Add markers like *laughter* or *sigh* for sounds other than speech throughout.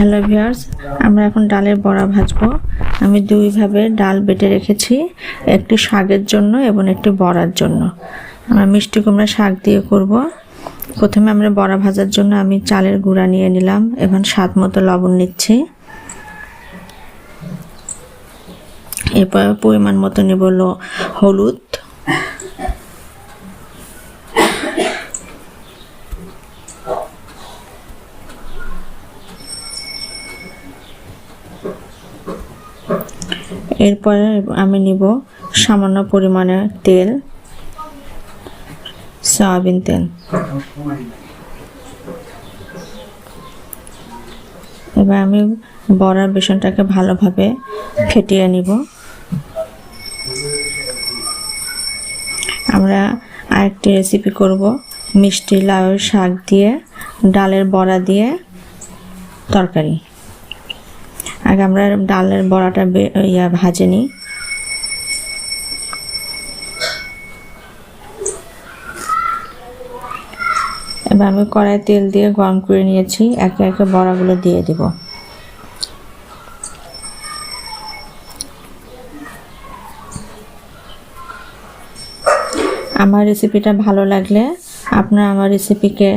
Hello viewers, আমরা এখন ডালের বড়া ভাজবো। আমি দুইভাবে ডাল বেটে রেখেছি, একটি শাকের জন্য এবং একটি বড়ার জন্য। আমরা মিষ্টি কুমড়া শাক দিয়ে করব। প্রথমে আমরা বড়া ভাজার জন্য আমি চালের গুঁড়া নিয়ে নিলাম, এবং স্বাদ মতো লবণ নিচ্ছি। এরপর পরিমাণ মতো নেব হলুদ এরপরে আমি নিব সামান্য পরিমাণে তেল, সয়াবিন তেল। এবার আমি বড়ার বেসনটাকে ভালোভাবে ফেটিয়ে নিব। আমরা আরেকটি রেসিপি করব, মিষ্টি লাউয়ের শাক দিয়ে, ডালের বড়া দিয়ে তরকারি। আগে আমরা ডালের বড়াটা ইয়া ভাজে নিই। এবার আমি কড়াই তেল দিয়ে গরম করে নিয়েছি, একে একে বড়াগুলো দিয়ে দিব। আমার রেসিপিটা ভালো লাগলে আপনারা আমার রেসিপিকে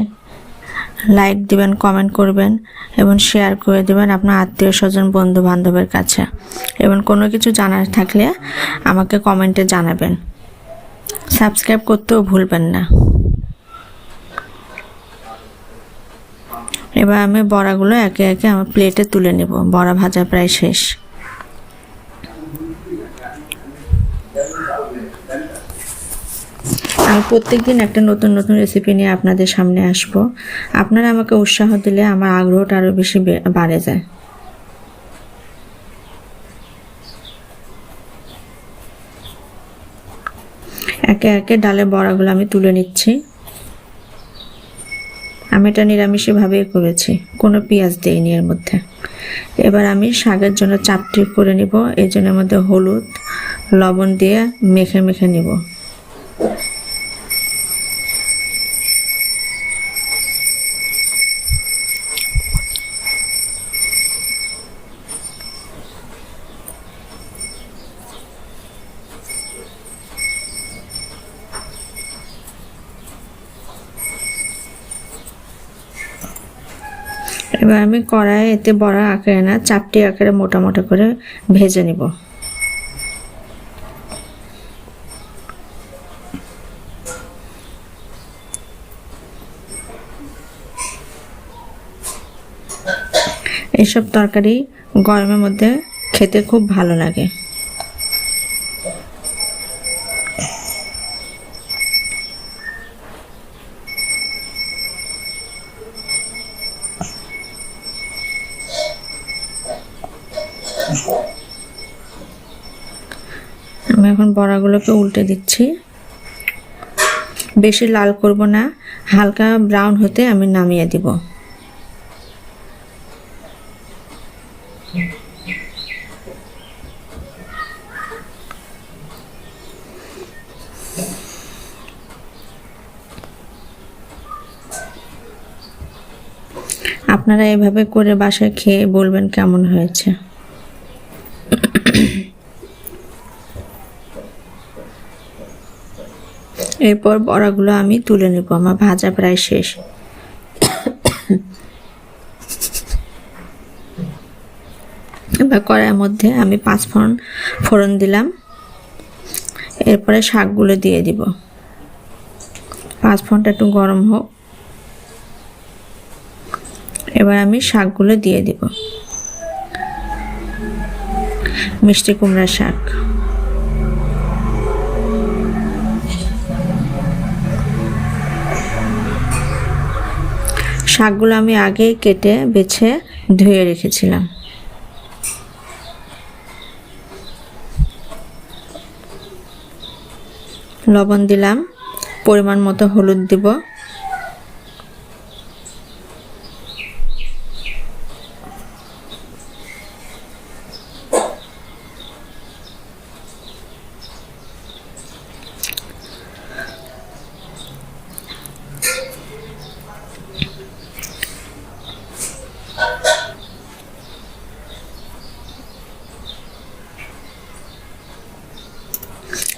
লাইক দিবেন কমেন্ট করবেন এবং শেয়ার করে দিবেন আপনার আত্মীয় স্বজন বন্ধু বান্ধবের কাছে। এবং কোনো কিছু জানার থাকলে আমাকে কমেন্টে জানাবেন। সাবস্ক্রাইব করতেও ভুলবেন না। এবার আমি বড়াগুলো একে একে আমার প্লেটে তুলে নেব। বড়া ভাজা প্রায় শেষ। আমি প্রত্যেকদিন একটা নতুন নতুন রেসিপি নিয়ে আপনাদের সামনে আসব। আপনারা আমাকে উৎসাহ দিলে আমার আগ্রহটা আরও বেশি বাড়ে যায়। একে একে ডালে বড়াগুলো আমি তুলে নিচ্ছি। আমি এটা নিরামিষভাবেই করেছি, কোনো পেঁয়াজ দিইনি এর মধ্যে। এবার আমি শাকের জন্য চাপটি করে নিব এই জন্য এর মধ্যে হলুদ, লবণ দিয়ে মেখে মেখে নিব। এবার আমি কড়াই এতে বড়া আকারে না চাপটি আকারে মোটা মোটা করে ভেজে নিব। এসব তরকারি গরমের মধ্যে খেতে খুব ভালো লাগে। আমি এখন বড়াগুলোকে উল্টে দিচ্ছি। বেশি লাল করব না, হালকা ব্রাউন হতে আমি নামিয়ে দিব। আপনারা এভাবে করে বাসায় খেয়ে বলবেন কেমন হয়েছে। *coughs* এরপর বড়াগুলো আমি তুলে নেব, আমার ভাজা প্রায় শেষ। এবার কড়াইয়ের মধ্যে আমি পাঁচ ফোড়ন ফোড়ন দিলাম। এরপরে শাকগুলো দিয়ে দিব। পাঁচ ফোড়নটা একটু গরম হোক। এবার আমি শাকগুলো দিয়ে দিব। মিষ্টি কুমড়া শাক। শাকগুলো আমি আগেই কেটে, বেছে, ধুয়ে রেখেছিলাম। লবণ দিলাম, পরিমাণ মতো হলুদ দিব।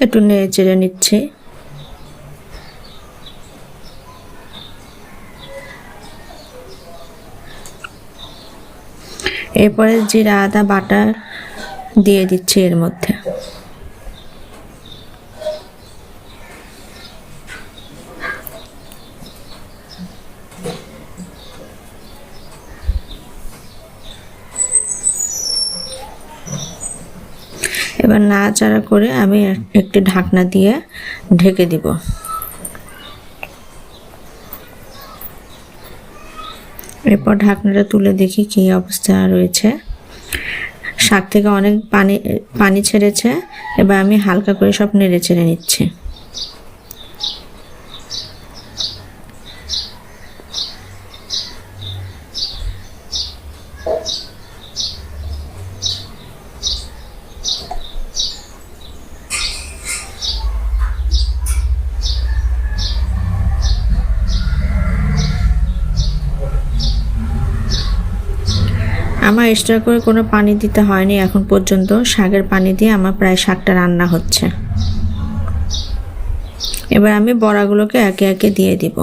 একটু নেড়ে চেড়ে নিচ্ছি। এরপরে জিরা আদা বাটার দিয়ে দিচ্ছি এর মধ্যে। এবার নাড়াচাড়া করে আমি একটি ঢাকনা দিয়ে ঢেকে দিব। এরপর ঢাকনাটা তুলে দেখি কী অবস্থা রয়েছে। শাক থেকে অনেক পানি পানি ছেড়েছে। এবার আমি হালকা করে সব নেড়ে ছেড়ে নিচ্ছি। আমার এক্সট্রা করে কোনো পানি দিতে হয়নি এখন পর্যন্ত। শাকের পানি দিয়ে আমার প্রায় শাকটা রান্না হচ্ছে। এবার আমি বড়াগুলোকে একে একে দিয়ে দিব।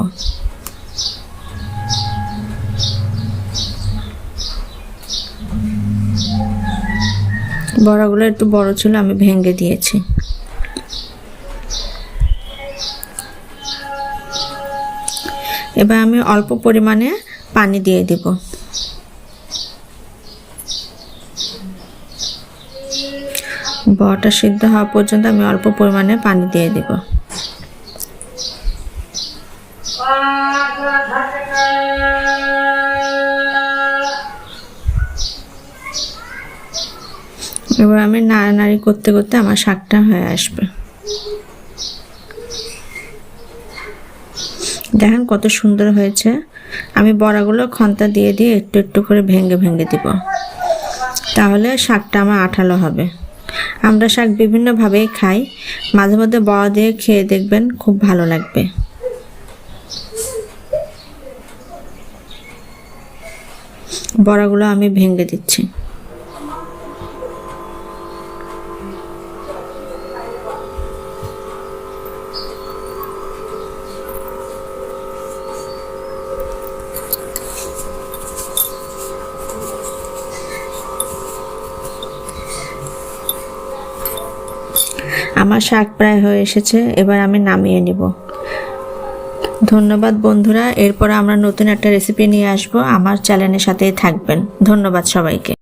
বড়াগুলো একটু বড় ছিল, আমি ভেঙে দিয়েছি। এবার আমি অল্প পরিমাণে পানি দিয়ে দিব। বড়াটা সিদ্ধ হওয়া পর্যন্ত আমি অল্প পরিমাণে পানি দিয়ে দিব। এবার আমি নাড়ানাড়ি করতে করতে আমার শাকটা হয়ে আসবে। দেখেন কত সুন্দর হয়েছে। আমি বড়াগুলো খন্তা দিয়ে দিয়ে একটু একটু করে ভেঙে ভেঙে দিব। তাহলে শাকটা আমার আঠালো হবে। আমরা শাক বিভিন্নভাবেই খাই। মাঝে মধ্যে বড়া দিয়ে খেয়ে দেখবেন খুব ভালো লাগবে। বড়াগুলো আমি ভেঙে দিচ্ছি। আমার শাক প্রায় হয়ে এসেছে, এবার আমি নামিয়ে নিব। ধন্যবাদ বন্ধুরা, এরপর আমরা নতুন একটা রেসিপি নিয়ে আসব। আমার চ্যানেলের সাথেই থাকবেন। ধন্যবাদ সবাইকে।